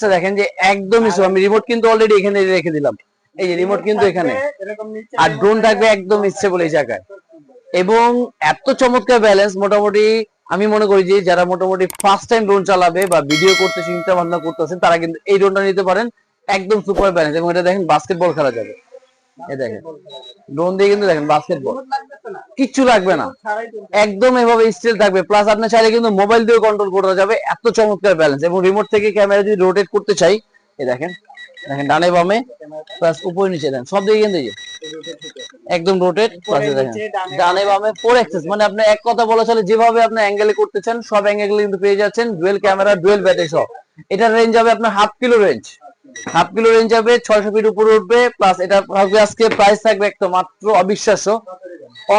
ব্যালেন্সটা দেখেন যে একদমই। আমি রিমোট কিন্তু অলরেডি এখানে রেখে দিলাম। এই যে রিমোট কিন্তু এখানে। আর ড্রোন থাকবে একদম স্টেবল এই জায়গায়। এবং এত চমৎকার ব্যালেন্স মোটামুটি আমি মনে করি যে যারা মোটামুটি ফার্স্ট টাইম ড্রোন চালাবে বা ভিডিও করতে চিন্তা ভাবনা করতেছেন তারা কিন্তু এই ড্রোনটা নিতে পারেন। একদম সুপার ব্যালেন্স এবং এটা দেখেন বাস্কেটবল খেলা যাবে। এই দেখেন। ড্রোন দিয়ে কিন্তু দেখেন বাস্কেটবল কিচ্ছু লাগবে না। একদম এভাবে স্টিল থাকবে। প্লাস আপনি চাইলে কিন্তু মোবাইল দিয়ে কন্ট্রোল করা যাবে। এত চমৎকার ব্যালেন্স এবং রিমোট থেকে ক্যামেরা যদি রোটেট করতে চাই, এই দেখেন দেখেন ডানে বামে প্লাস উপরে নিচে দেন সব দিকে কিন্তু একদম রোটেট প্লাস দেখেন, ডানে বামে ফোর অ্যাক্সেস মানে আপনি এক কথা বলা চলে, যেভাবে আপনি অ্যাঙ্গেলে করতে চান সব অ্যাঙ্গেলে কিন্তু পেয়ে যাচ্ছেন ডুয়েল ক্যামেরা ডুয়েল ব্যাটারি সহ। এটার রেঞ্জ হবে আপনার half kilo range half kilo range হবে, ছয়শো ফিট উপরে উঠবে প্লাস এটা আজকে প্রাইস থাকবে একটা মাত্র অবিশ্বাস্য।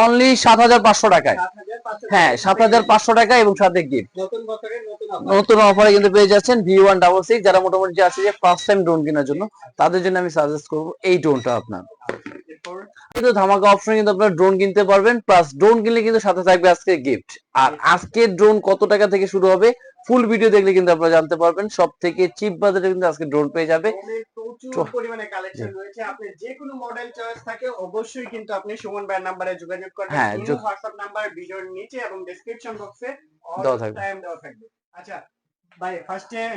অনলি সাত হাজার পাঁচশো টাকায়। হ্যাঁ সাত হাজার পাঁচশো টাকা এবং সাথে গিফট নতুন অফারে কিন্তু পেয়ে যাচ্ছেন ভি ওয়ান ডাবল সিক্স যারা মোটামুটি যে আছে যে ফার্স্ট টাইম ড্রোন কেনার জন্য তাদের জন্য আমি সাজেস্ট করব এই ড্রোনটা আপনার। কিন্তু ধামাকা অপশন কিন্তু আপনারা ড্রোন কিনতে পারবেন প্লাস ড্রোন কিনলে কিন্তু সাথে থাকবে আজকে গিফট আর আজকে ড্রোন কত টাকা থেকে শুরু হবে ফুল ভিডিও দেখলে কিন্তু আপনারা জানতে পারবেন। সব থেকে চিপ বাজারে কিন্তু আজকে ড্রোন পেয়ে যাবে। প্রচুর পরিমাণে কালেকশন রয়েছে। আপনি যে কোনো মডেল চয়েস থাকে অবশ্যই কিন্তু আপনি সুমন ভাইয়ের নাম্বারে যোগাযোগ করবেন। হ্যাঁ, হোয়াটসঅ্যাপ নাম্বার ভিডিওর নিচে এবং ডেসক্রিপশন বক্সে দেওয়া থাকবে। টাইম দেওয়া থাকবে। আচ্ছা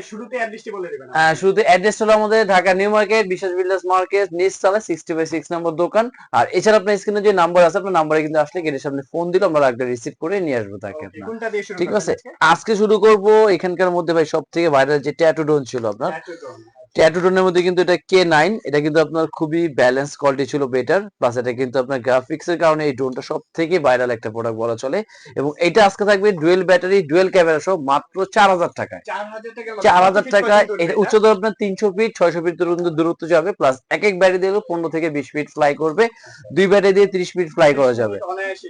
শুরুতে অ্যাড্রেস হলো আমাদের ঢাকা নিউ মার্কেট বিশেষ builders market sixty by six নম্বর দোকান। আর এছাড়া আপনার স্ক্রিনে যে নাম্বার আছে আপনার নাম্বারে কিন্তু আসলে গেটের সামনে ফোন দিলে আমরা একটা রিসিভ করে নিয়ে আসব তাকে ঠিক আছে? আজকে? শুরু করব এখানকার মধ্যে ভাই সব থেকে ভাইরাল যে ট্যাটু ড্রোন ছিল আপনার। Tattoo drone। ট্যাটু ড্রোনের মধ্যে কিন্তু এটা কে নাইন এটা কিন্তু আপনার খুবই ব্যালেন্স কোয়ালিটি ছিল বেটার প্লাস এটা কিন্তু আপনার গ্রাফিক্স এর কারণে এই ড্রোনটা সব থেকে ভাইরাল একটা প্রোডাক্ট বলা চলে এবং এটা আজকে থাকবে ডুয়েল ব্যাটারি ডুয়েল ক্যামেরা সহ মাত্র চার হাজার টাকায় 4000 টাকা চার হাজার টাকায় এটা উঠবে উচ্চতা আপনার তিনশো ফিট ছয়শো ফিট পর্যন্ত দূরত্ব যাবে প্লাস এক এক ব্যাটারি দিয়ে পনেরো থেকে বিশ ফিট ফ্লাই করবে দুই ব্যাটারি দিয়ে ত্রিশ ফিট ফ্লাই করা যাবে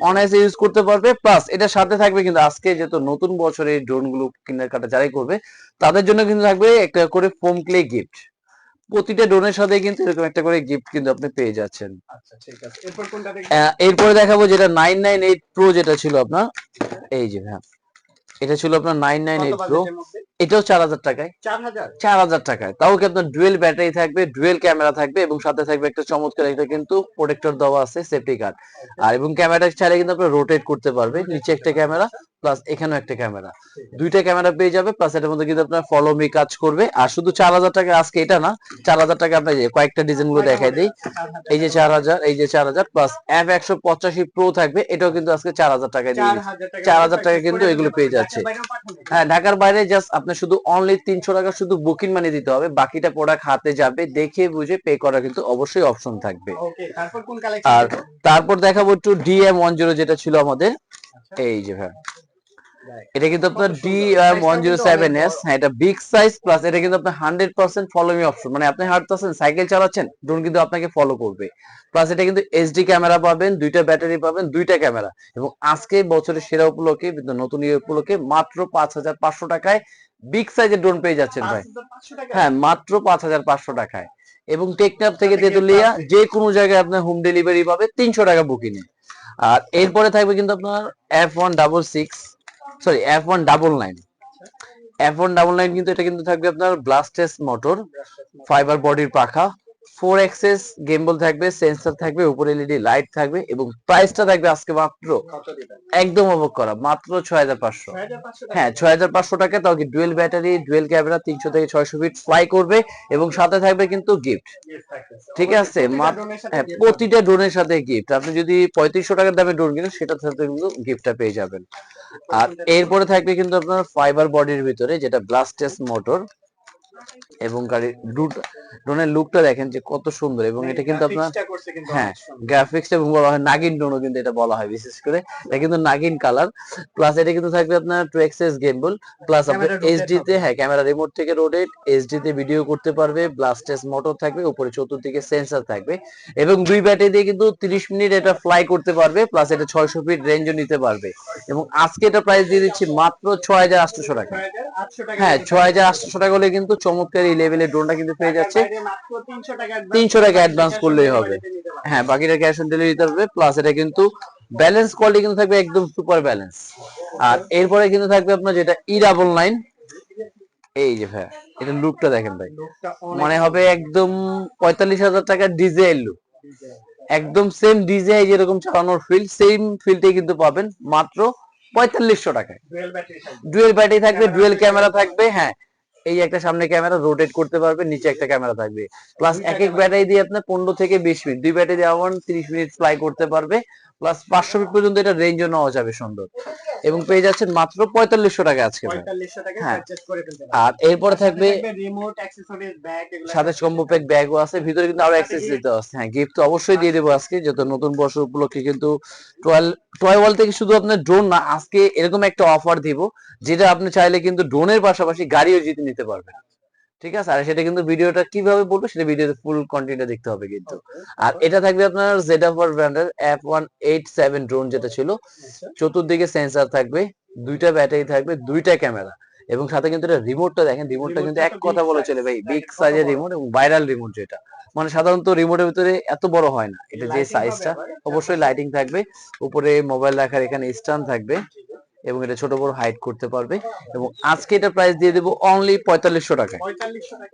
অনায়াসে। ইউজ করতে পারবে প্লাস এটা সাথে থাকবে কিন্তু আজকে যেহেতু নতুন বছরে এই ড্রোনগুলো কেনাকাটা যারাই করবে তাদের জন্য কিন্তু থাকবে একটা করে ফোম ক্লে গিফট প্রতিটা ড্রোনের সাথে কিন্তু এরকম একটা করে গিফট কিন্তু আপনি পেয়ে যাচ্ছেন। আচ্ছা এরপর দেখাবো যেটা নাইন নাইন এইট প্রো যেটা ছিল আপনার। এই যে হ্যাঁ। এটা ছিল আপনার নাইন নাইন এইট প্রো এটাও চার হাজার টাকায়। চার হাজার? টাকায়। তাও কি আপনার ডুয়েল ব্যাটারি থাকবে ডুয়েল ক্যামেরা থাকবে এবং সাথে থাকবে একটা চমৎকার একটা কিন্তু প্রোটেক্টর দেওয়া আছে সেফটি গার্ড আর এবং ক্যামেরাটা চাইলে কিন্তু আপনার রোটেট করতে পারবে নিচে একটা ক্যামেরা প্লাস এখানেও একটা ক্যামেরা। দুইটা ক্যামেরা পেয়ে যাবে প্লাস এটার মধ্যে কিন্তু আপনার ফলো মি কাজ করবে। আর শুধু চার হাজার টাকা আজকে এটা না চার হাজার টাকা আপনার কয়েকটা ডিজাইনগুলো দেখাই দিই। এই যে চার হাজার এই যে চার হাজার প্লাস এফ একশো পঁচাশি প্রো থাকবে এটাও কিন্তু আজকে চার হাজার টাকায় দিয়ে দিচ্ছি। 4000 টাকা 4000 টাকা কিন্তু এগুলো পেয়ে যাচ্ছে। হ্যাঁ ঢাকার বাইরে জাস্ট আপনার শুধু অনলি তিনশো টাকা শুধু বুকিং মানি দিতে হবে বাকিটা প্রোডাক্ট হাতে যাবে দেখে বুঝে পে করা কিন্তু অবশ্যই অপশন থাকবে। আর তারপর দেখাবো একটু ডিএম ওয়ান জিরো যেটা ছিল আমাদের। এই যে ভাই। এটা কিন্তু আপনার। DM one zero seven S হ্যাঁ এটা বিগ সাইজ প্লাস এটা কিন্তু আপনার hundred percent follow me option মানে আপনি হাঁটতেছেন সাইকেল চালাচ্ছেন ড্রোন কিন্তু আপনাকে ফলো করবে। প্লাস এটা কিন্তু এইচডি ক্যামেরা পাবেন দুইটা ব্যাটারি পাবেন দুইটা ক্যামেরা এবং আজকে বছরের সেরা উপলক্ষে কিন্তু নতুন ইয়ে উপলক্ষে মাত্র পাঁচ হাজার পাঁচশো টাকায় বিগ সাইজের ড্রোন পেয়ে যাচ্ছেন ভাই। 5500 টাকা হ্যাঁ মাত্র পাঁচ হাজার পাঁচশো টাকায়। এবং টেকনাফ থেকে তেতুলিয়া যে কোনো জায়গায় আপনার হোম ডেলিভারি পাবে তিনশো টাকা বুকিং আর এরপরে থাকবে কিন্তু আপনার F one double six sorry F one double nine F one double nine কিন্তু এটা কিন্তু থাকবে আপনার ব্লাস্টেস মোটর ফাইবার বডির পাখা। ফোর এক্সেস গেমবল থাকবে সেন্সর থাকবে উপরে এলইডি লাইট থাকবে এবং প্রাইসটা থাকবে আজকে মাত্র একদম অবাক করা মাত্র ছয় হাজার পাঁচশো। হ্যাঁ ছয় হাজার পাঁচশো টাকা তাও কি ডুয়েল ব্যাটারি ডুয়েল ক্যামেরা তিনশো থেকে ছয়শো ফিট ফ্লাই করবে এবং সাথে থাকবে কিন্তু গিফট ঠিক আছে? প্রতিটা হ্যাঁ, প্রতিটা ড্রোনের সাথে গিফট আপনি যদি পঁয়ত্রিশশো টাকার দামে ড্রোন কিনেন সেটার সাথে কিন্তু গিফটটা পেয়ে যাবেন। আর এরপরে থাকবে কিন্তু আপনার ফাইবার বডির ভিতরে যেটা ব্লাস্টেস মোটর এবং গাড়ির ড্রোনের লুকটা দেখেন যে কত সুন্দর এবং হ্যাঁ, এটা কিন্তু আপনার হ্যাঁ গ্রাফিক্স এবং বলা হয় নাগিন ড্রোনও কিন্তু এটা বলা হয় বিশেষ করে। এটা কিন্তু নাগিন কালার প্লাস এটা কিন্তু থাকবে আপনার টু এক্সেস গেমবল প্লাস আপনার এইচডি তে হ্যাঁ ক্যামেরা রিমোট থেকে রোটেট এইচডি তে ভিডিও করতে পারবে ব্লাস্টেস মোটর থাকবে উপরে চতুর্দিকে সেন্সর থাকবে এবং দুই ব্যাটারি দিয়ে কিন্তু 30 মিনিট এটা ফ্লাই করতে পারবে প্লাস এটা 600 ফিট রেঞ্জও নিতে পারবে। এবং আজকে এটা প্রাইস দিয়ে দিচ্ছি মাত্র 6800 টাকা। 6800 টাকা হ্যাঁ কিন্তু 6800 টাকা হলে কিন্তু চমৎকার এই লেভেলের ড্রোনটা কিন্তু পেয়ে যাচ্ছে। 300 টাকা advance 300 টাকা বাকি অ্যাডভান্স করলেই হবে। হ্যাঁ বাকিটা ক্যাশ অন ডেলিভারি দিতে পারবে প্লাস এটা কিন্তু ব্যালেন্স কোয়ালিটি কিন্তু থাকবে একদম সুপার ব্যালেন্স আর এরপরে কিন্তু থাকবে আপনার যেটা ই ডাবল নাইন এই যে ভাই এটা লুকটা দেখেন ভাই। মানে হবে একদম পঁয়তাল্লিশ হাজার টাকার ডিজেল লুক একদম সেম ডিজে যেরকম চালানোর ফিল সেম ফিলটাই কিন্তু পাবেন। মাত্র পঁয়তাল্লিশশো টাকায়। ডুয়েল ব্যাটারি থাকবে। Dual camera. থাকবে হ্যাঁ। এই একটা সামনে ক্যামেরা রোটেট করতে পারবে নিচে একটা ক্যামেরা থাকবে। প্লাস এক এক ব্যাটারি দিয়ে আপনার পনেরো থেকে বিশ মিনিট দুই ব্যাটারি দিয়ে আবার তিরিশ মিনিট ফ্লাই করতে পারবে। প্লাস পাঁচশো ফিট পর্যন্ত এটা রেঞ্জও নেওয়া যাবে সুন্দর। এবং পেয়ে যাচ্ছেন মাত্র পঁয়তাল্লিশশো টাকা আজকে। হ্যাঁ। আর এরপরে থাকবে সাথে কম্বো প্যাক ব্যাগও আছে। ভিতরে কিন্তু আরও অ্যাক্সেস দিতে আছে হ্যাঁ গিফট তো অবশ্যই দিয়ে দেবো আজকে যত নতুন বর্ষ উপলক্ষে কিন্তু টয়েল টয় ওয়াল থেকে শুধু আপনার ড্রোন না আজকে এরকম একটা অফার দিব যেটা আপনি চাইলে কিন্তু ড্রোনের পাশাপাশি গাড়িও জিতে নিতে পারবেন। ঠিক আছে? আর সেটা কিন্তু ভিডিওটা কীভাবে বলব সেটা ভিডিওতে ফুল কন্টেন্টটা দেখতে হবে কিন্তু। আর এটা থাকবে আপনার জেড অফার ব্র্যান্ডের F one eight seven drone যেটা ছিল। আচ্ছা। চতুর্দিকে সেন্সার থাকবে দুইটা ব্যাটারি থাকবে দুইটা ক্যামেরা এবং সাথে কিন্তু এটা রিমোটটা দেখেন রিমোটটা কিন্তু এক কথা বলে চলে ভাই বিগ সাইজের রিমোট এবং ভাইরাল রিমোট যেটা। মানে সাধারণত রিমোটের ভিতরে এত বড় হয় না। এটা যে সাইজটা অবশ্যই লাইটিং থাকবে। উপরে মোবাইল রাখার এখানে স্ট্যান্ড থাকবে। এবং এটা ছোট বড় হাইট করতে পারবে। এবং আজকে এটা প্রাইস দিয়ে দেবো অনলি পঁয়তাল্লিশশো টাকা।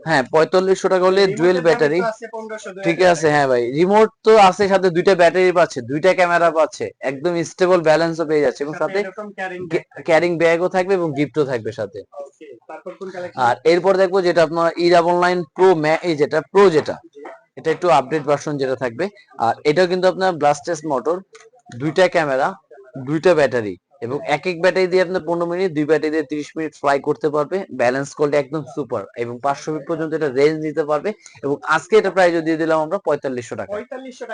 হ্যাঁ পঁয়তাল্লিশশো টাকা হলে ডুয়েল ব্যাটারি তো আছে 1500 ঠিক আছে হ্যাঁ ভাই। রিমোট তো আছে সাথে দুইটা ব্যাটারি পাচ্ছে দুইটা ক্যামেরা পাচ্ছে। একদম স্টেবল ব্যালেন্সও পেয়ে যাচ্ছে। এবং সাথে ক্যারিং ব্যাগও থাকবে এবং গিফটও থাকবে সাথে। আর এরপর দেখব যেটা আপনার ই ডাবল নাইন প্রো এই যেটা প্রো যেটা। এটা একটু আপডেট ভার্সন যেটা থাকবে। আর এটাও কিন্তু আপনার ব্লাস্টেস মোটর দুইটা ক্যামেরা দুইটা ব্যাটারি এবং এক এক ব্যাটারি দিয়ে আপনার পনেরো মিনিট দুই ব্যাটারি দিয়ে তিরিশ মিনিট ফ্লাই করতে পারবে। ব্যালেন্স করলে একদম সুপার এবং পাঁচশো ফিট পর্যন্ত এটা রেঞ্জ দিতে পারবে এবং আজকে এটা প্রাইস দিয়ে দিলাম আমরা পঁয়তাল্লিশশো টাকা।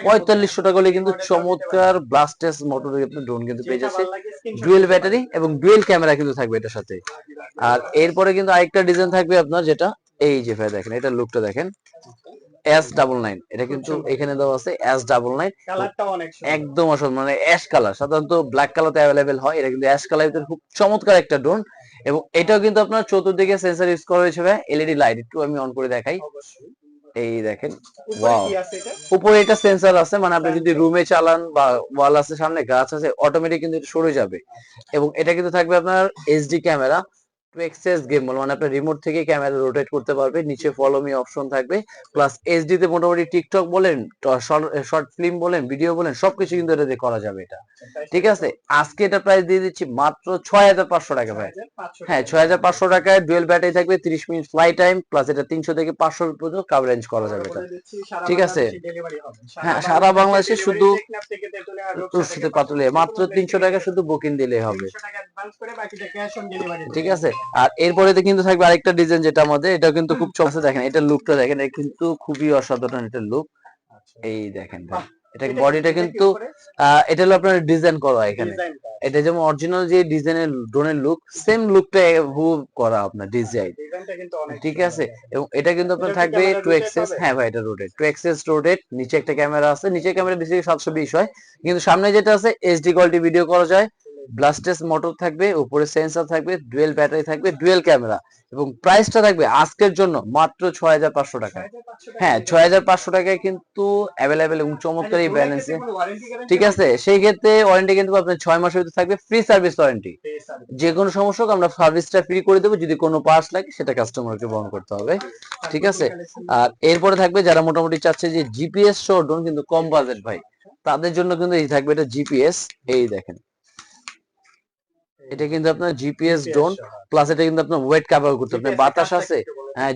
পঁয়তাল্লিশশো টাকা। হলে কিন্তু চমৎকার ব্লাস্টেস মোটর আপনি ড্রোন কিন্তু পেয়ে যাচ্ছে। ডুয়েল ব্যাটারি এবং ডুয়েল ক্যামেরা কিন্তু থাকবে এটার সাথে। আর এরপরে কিন্তু আরেকটা ডিজাইন থাকবে আপনার যেটা এই যে ভাই দেখেন এটা লুকটা দেখেন। এস ডাবল নাইন এটা কিন্তু এখানে দেওয়া আছে এস ডাবল নাইন কালারটা অনেক সুন্দর। একদম আসল মানে অ্যাশ কালার সাধারণত ব্ল্যাক কালার তো অ্যাভেলেবেল হয় এটা কিন্তু অ্যাশ কালার খুব চমৎকার একটা ড্রোন এবং এটাও কিন্তু আপনার চতুর্দিকে সেন্সর ইউজ করা হয়েছে এলইডি লাইট একটু আমি অন করে দেখাই। এই দেখেন উপরে Wow. কি আছে এটা? উপরে এটা সেন্সর আছে মানে আপনি যদি রুমে চালান বা ওয়াল আছে সামনে গাছ আছে অটোমেটিক কিন্তু এটা সরে যাবে। এবং এটা কিন্তু থাকবে আপনার এইচডি ক্যামেরা এক্সেস গেমবল মানে আপনি রিমোট থেকে ক্যামেরা রোটেট করতে পারবে নিচে ফলো মি অপশন থাকবে প্লাস এইচডি তে মোটামুটি টিকটক বলেন শর্ট ফিল্ম বলেন ভিডিও বলেন সবকিছু কিন্তু এটা দিয়ে করা যাবে এটা। ঠিক আছে? আজকে এটা প্রাইস দিয়ে দিচ্ছি মাত্র ছয় হাজার পাঁচশো টাকা ভাই। হ্যাঁ ছয় হাজার পাঁচশো টাকায় ডুয়েল ব্যাটারি থাকবে তিরিশ মিনিট ফ্লাই টাইম প্লাস এটা তিনশো থেকে পাঁচশো পর্যন্ত কাভারেজ করা যাবে এটা। ঠিক আছে। হ্যাঁ, সারা বাংলাদেশে শুধু পাতুলে মাত্র তিনশো টাকা শুধু বুকিং দিলেই হবে। ঠিক আছে? আর এরপরেতে কিন্তু থাকবে আরেকটা ডিজাইন যেটা আমাদের এটা কিন্তু খুব চমৎকার। দেখেন এটা লুকটা দেখেন এটা কিন্তু খুবই অসাধারণ এটা লুক এই দেখেন। এটা বডিটা কিন্তু এটা হলো আপনার ডিজাইন করা এখানে। এটা যেমন অরিজিনাল যে ডিজাইনের ড্রোনের লুক সেম লুকটা হুব করা আপনার ডিজাইন ঠিক আছে? এবং এটা কিন্তু আপনার থাকবে টু এক্সেস হ্যাঁ ভাই এটা রোটেট টু এক্সেস রোটেট নিচে একটা ক্যামেরা আছে নিচে ক্যামেরা বেশি সাতশো বিশ হয়। কিন্তু সামনে যেটা আছে এইচডি কোয়ালিটি ভিডিও করা যায়। ব্লাস্টেস মোটর থাকবে উপরে সেন্সর থাকবে ডুয়েল ব্যাটারি থাকবে ডুয়েল ক্যামেরা এবং প্রাইসটা থাকবে আজকের জন্য মাত্র ছয় হাজার পাঁচশো টাকা। হ্যাঁ ছয় হাজার পাঁচশো টাকায় কিন্তু অ্যাভেলেবেল এবং চমৎকার এই ব্যালেন্সে ঠিক আছে সেই ক্ষেত্রে ওয়ারেন্টি কিন্তু আপনার ছয় মাসের ভিতরে থাকবে ফ্রি সার্ভিস ওয়ারেন্টি যে কোনো সমস্যা হোক আমরা সার্ভিসটা ফ্রি করে দেবো যদি কোনো পার্টস লাগে সেটা কাস্টমারকে বহন করতে হবে। ঠিক আছে? আর এরপরে থাকবে যারা মোটামুটি চাচ্ছে যে জিপিএস শো ড্রোন কিন্তু কম বাজেট ভাই তাদের জন্য কিন্তু এই থাকবে এটা জিপিএস এই দেখেন। এটা কিন্তু আপনার জিপিএস ড্রোন প্লাস এটা কিন্তু আপনার ওয়েট কাভার করতে আপনার বাতাস আছে।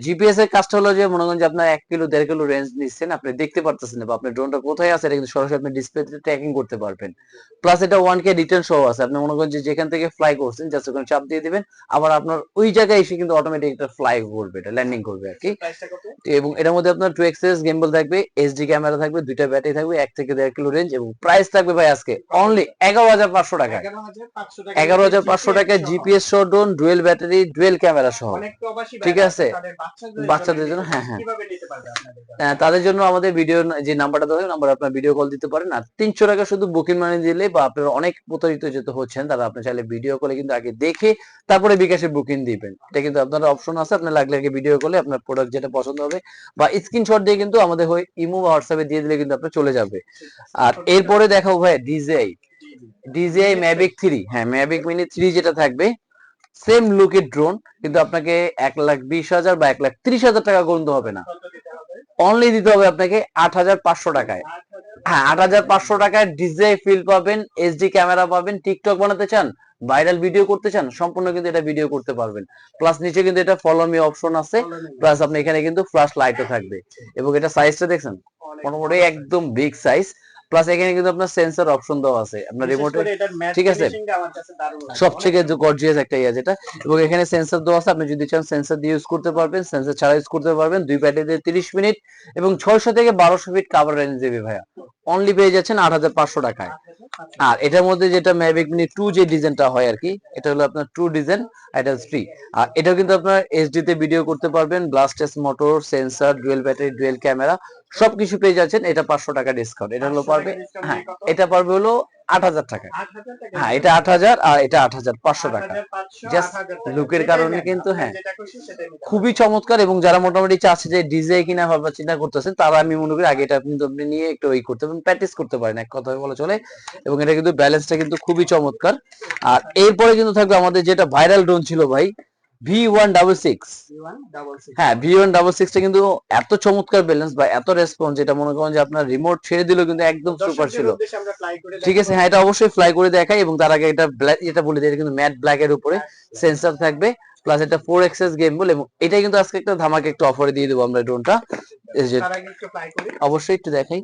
জিপিএস এর কাজটা হলো যে মনে করেন যে আপনার এক কিলো দেড় কিলো রেঞ্জ নিচ্ছেন আপনি দেখতে পারতেছেন না বা আপনার ড্রোনটা কোথায় আছে এটা কিন্তু সরাসরি আপনি ডিসপ্লেতে ট্র্যাকিং করতে পারবেন। প্লাস এটা ওয়ান কে রিটার্ন সহ আছে। আপনি মনে করেন যে যেখান থেকে ফ্লাই করছেন জাস্ট ওখানে চাপ দিয়ে দিবেন আবার আপনার ওই জায়গায় এসে কিন্তু অটোমেটিক এটা ফ্লাই করবে এটা ল্যান্ডিং করবে আর কি। এবং এটার মধ্যে আপনার টু এক্সেস গেমবল থাকবে এইচডি ক্যামেরা থাকবে দুইটা ব্যাটারি থাকবে এক থেকে দেড় কিলো রেঞ্জ এবং প্রাইস থাকবে ভাই আজকে অনলি এগারো হাজার পাঁচশো টাকা। এগারো হাজার পাঁচশো টাকা। জিপিএস সহ drone dual battery dual camera সহ। ঠিক আছে। বাচ্চাদের জন্য, হ্যাঁ, হ্যাঁ। হ্যাঁ, তাদের জন্য আমাদের ভিডিও যে নাম্বারটা দেওয়া নাম্বার আপনার ভিডিও কল দিতে পারেন। আর তিনশো টাকা শুধু বুকিং মানি দিলে বা আপনারা অনেক প্রতারিত যেতে হচ্ছেন তারা আপনি চাইলে ভিডিও কলে কিন্তু আগে দেখে তারপরে বিকাশে বুকিং দিবেন। এটা কিন্তু আপনার অপশন আছে আপনার লাগলে আগে ভিডিও কলে আপনার প্রোডাক্ট যেটা পছন্দ হবে বা স্ক্রিনশট দিয়ে কিন্তু আমাদের হয়ে ইমো বা হোয়াটসঅ্যাপে দিয়ে দিলে কিন্তু আপনার চলে যাবে। আর এরপরে দেখাও ভাই ডিজেআই ডিজিআই ম্যাভিক থ্রি হ্যাঁ ম্যাভিক মিনি থ্রি যেটা থাকবে সেম লুকের ড্রোন কিন্তু আপনাকে এক লাখ বিশ হাজার বা এক লাখ ত্রিশ হাজার টাকা গুনতে হবে না। অনলি দিতে হবে আপনাকে আট হাজার পাঁচশো টাকায়। হ্যাঁ আট হাজার পাঁচশো টাকায় ডিজে ফিল পাবেন এইচডি ক্যামেরা পাবেন টিকটক বানাতে চান ভাইরাল ভিডিও করতে চান, সম্পূর্ণ কিন্তু এটা ভিডিও করতে পারবেন। প্লাস নিচে কিন্তু এটা ফলো মি অপশন আছে। প্লাস আপনি এখানে কিন্তু ফ্ল্যাশ লাইটও থাকবে। এবং এটা সাইজটা দেখছেন? মোটামুটি একদম বিগ সাইজ প্লাস এখানে কিন্তু আপনার সেন্সর অপশন দেওয়া আছে। আপনার রিমোটে ঠিক আছে? লাগে। সবথেকে গর্জিয়াস একটা ইয়ে যেটা এবং এখানে সেন্সর দেওয়া আছে আপনি যদি চান সেন্সর দিয়ে ইউজ করতে পারবেন সেন্সর ছাড়া ইউজ করতে পারবেন দুই ব্যাটারিতে তিরিশ মিনিট এবং ছয়শো থেকে বারোশো ফিট কাভার রেঞ্জ দেবে ভাইয়া। অনলি পেয়ে যাচ্ছেন আট হাজার পাঁচশো টাকায়। আর এটার মধ্যে যেটা ম্যাভিক মিনি টু যে ডিজাইনটা হয় আর কি এটা হলো আপনার টু ডিজাইন এটা ফ্রি আর এটাও কিন্তু আপনার এইচডি তে ভিডিও করতে পারবেন brushless motor sensor dual battery dual camera সবকিছু পেয়ে যাচ্ছেন এটা পাঁচশো টাকা ডিসকাউন্ট এটা হলো পারবে হ্যাঁ এটা পারবে হলো আট হাজার টাকা। হ্যাঁ এটা আট হাজার আর এটা আট হাজার পাঁচশো টাকা। 8,500, Just 8,000 টাকা। look-এর যেটাই কারণে কিন্তু হ্যাঁ। খুবই চমৎকার এবং যারা মোটামুটি চাচ্ছে যে ডিজে কিনা ভাবা চিন্তা করতেছেন তারা আমি মনে করি আগে এটা কিন্তু আপনি নিয়ে একটু ওই করতে পারেন প্র্যাকটিস করতে পারেন এক কথা বলে চলে। এবং এটা কিন্তু ব্যালেন্সটা কিন্তু খুবই চমৎকার। আর এরপরে কিন্তু থাকবে আমাদের যেটা ভাইরাল ড্রোন ছিল ভাই ভি ওয়ান ডাবল সিক্স। হ্যাঁ ভি ওয়ান ডাবল সিক্সটা কিন্তু এত চমৎকার ব্যালেন্স বা এত রেসপন্স যেটা মনে করেন যে আপনার রিমোট ছেড়ে দিলেও কিন্তু একদম সুপার ছিল। ঠিক আছে হ্যাঁ এটা অবশ্যই ফ্লাই করে দেখাই এবং তার আগে এটা এটা বলে দিই এটা কিন্তু ম্যাট ব্ল্যাক এর উপরে সেন্সর থাকবে প্লাস এটা ফোর এক্সেস গেম বল এবং এটা কিন্তু আজকে একটা ধামাকে একটু অফারে দিয়ে দেবো আমরা ড্রোনটা। অবশ্যই একটু দেখাই।